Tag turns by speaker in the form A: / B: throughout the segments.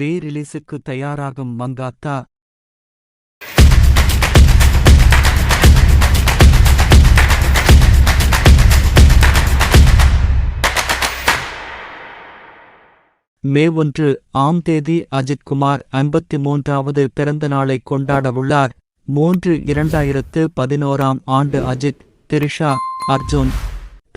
A: ரீ ரிலீஸுக்கு தயாராகும் மங்காத்தா மே ஒன்று ஆம் தேதி அஜித்குமார் ஐம்பத்தி மூன்றாவது பிறந்த நாளை கொண்டாடவுள்ளார் மூன்று இரண்டாயிரத்து பதினோராம் ஆண்டு அஜித் திரிஷா அர்ஜுன்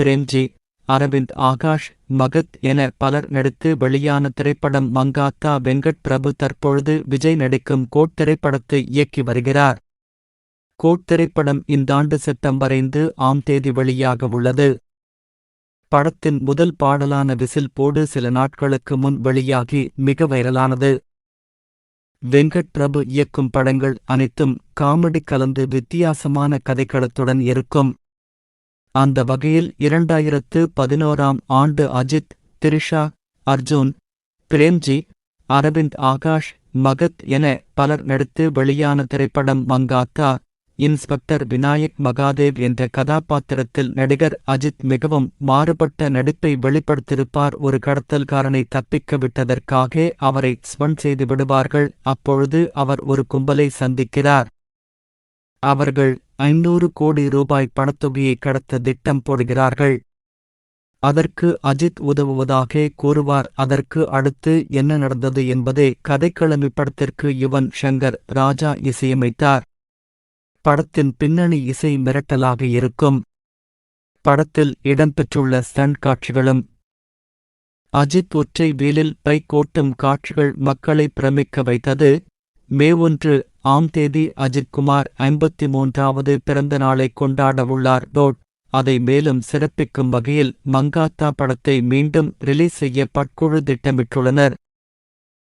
A: பிரேம்ஜி. அரவிந்த் ஆகாஷ் மகத் என பலர் நடித்து வெளியான திரைப்படம் மங்காத்தா வெங்கட் பிரபு தற்பொழுது விஜய் நடிக்கும் கோட் திரைப்படத்தை இயக்கி வருகிறார். கோட் திரைப்படம் இந்தாண்டு செப்டம்பர் ஐந்து ஆம் தேதி வெளியாக உள்ளது. படத்தின் முதல் பாடலான விசில் போடு சில நாட்களுக்கு முன் வெளியாகி மிக வைரலானது. வெங்கட் பிரபு இயக்கும் படங்கள் அனைத்தும் காமெடி கலந்து வித்தியாசமான கதைக்களத்துடன் இருக்கும். அந்த வகையில் இரண்டாயிரத்து பதினோராம் ஆண்டு அஜித் திரிஷா அர்ஜுன் பிரேம்ஜி அரவிந்த் ஆகாஷ் மகத் என பலர் நடித்து வெளியான திரைப்படம் மங்காத்தா இன்ஸ்பெக்டர் விநாயக் மகாதேவ் என்ற கதாபாத்திரத்தில் நடிகர் அஜித் மிகவும் மாறுபட்ட நடிப்பை வெளிப்படுத்தியிருப்பார். ஒரு கடத்தல்காரனை தப்பிக்க விட்டதற்காக அவரை ஸ்வன் செய்து விடுவார்கள். அப்பொழுது அவர் ஒரு கும்பலை சந்திக்கிறார். அவர்கள் ஐநூறு கோடி ரூபாய் பணத்தொகையை கடத்த திட்டம் போடுகிறார்கள். அதற்கு அஜித் உதவுவதாக கூறுவார். அதற்கு அடுத்து என்ன நடந்தது என்பதே கதைக்கிழமை படத்திற்கு யுவன் ஷங்கர் ராஜா இசையமைத்தார். படத்தின் பின்னணி இசை மிரட்டலாக இருக்கும். படத்தில் இடம்பெற்றுள்ள ஸ்டண்ட் காட்சிகளும் அஜித் ஒற்றை வீலில் பைக் ஓட்டும் காட்சிகள் மக்களை பிரமிக்க வைத்தது. மே ஒன்று ஆம் தேதி அஜித்குமார் ஐம்பத்தி மூன்றாவது பிறந்த நாளை கொண்டாடவுள்ளார் டோட் அதை மேலும் சிறப்பிக்கும் வகையில் மங்காத்தா படத்தை மீண்டும் ரிலீஸ் செய்ய பட்குழு திட்டமிட்டுள்ளனர்.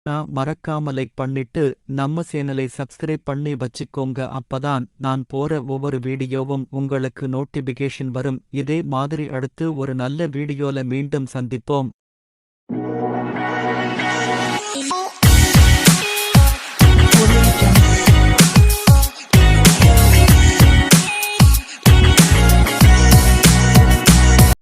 A: நான் மறக்காம லைக் பண்ணிட்டு நம்ம சேனலை சப்ஸ்கிரைப் பண்ணி வச்சுக்கோங்க. அப்பதான் நான் போற ஒவ்வொரு வீடியோவும் உங்களுக்கு நோட்டிபிகேஷன் வரும். இதே மாதிரி அடுத்து ஒரு நல்ல வீடியோல மீண்டும் சந்திப்போம்.